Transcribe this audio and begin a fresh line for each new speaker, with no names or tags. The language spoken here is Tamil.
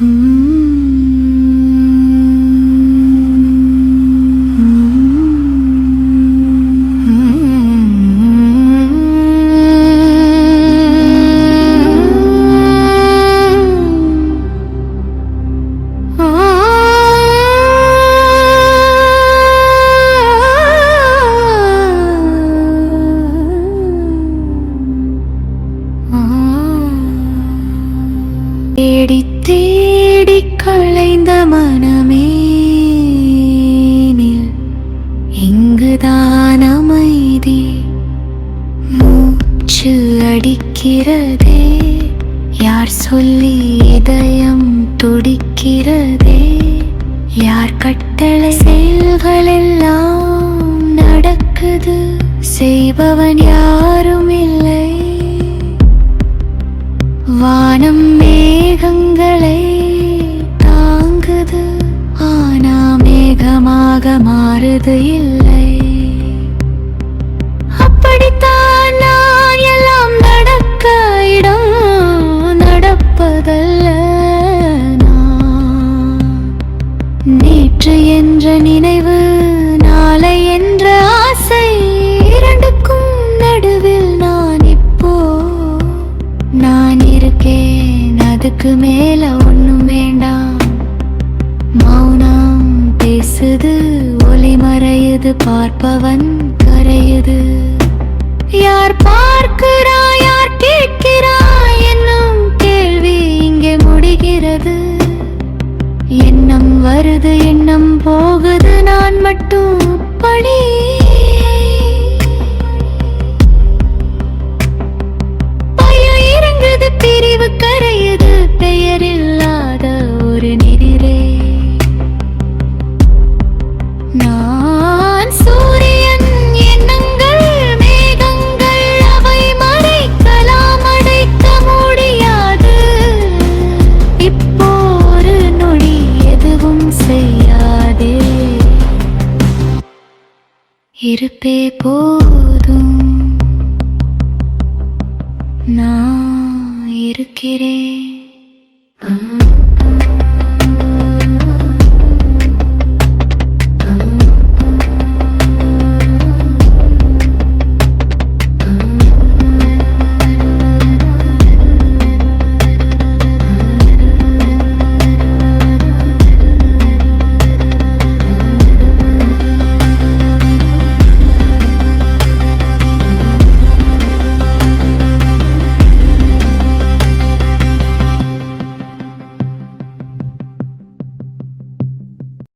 Mm-hmm. தேடி தேடி களைந்த மனமே இங்குதான் அமைதி. மூச்சு அடிக்கிறதே. யார் சொல்லி இதயம் துடிக்கிறதே. யார் கட்டளை செயல்கள் எல்லாம் நடக்குது. செய்பவன் யாரும் இல்லை. வானம் மேகங்களை தாங்குது ஆனா மேகமாக மாறுது இல்லை அப்படித்தான் நான் எல்லாம் நடக்க இடம் நடப்பதல்ல நான். நேற்று என்ற நினை அதுக்கு மேல ஒண்ணும் வேண்டாம். மௌனம் பேசுது ஒலி மறையுது பார்ப்பவன் கரையுது. யார் பார்க்கிறா யார் கேட்கிறா என்னும் கேள்வி இங்கே முடிகிறது. எண்ணம் வருது எண்ணம் போகுது நான் மட்டும் படி. இறங்குது பிரிவு கரையுது. பெயரில்லாத ஒரு நிதிரே. நான் சூரியன் எண்ணங்கள் மேகங்கள் அவை மறைக்கலாம் அடைக்க முடியாது. இப்போ ஒரு நொடி எதுவும் செய்யாதே. இருப்பே போதும். நான் இருக்கிறேன்.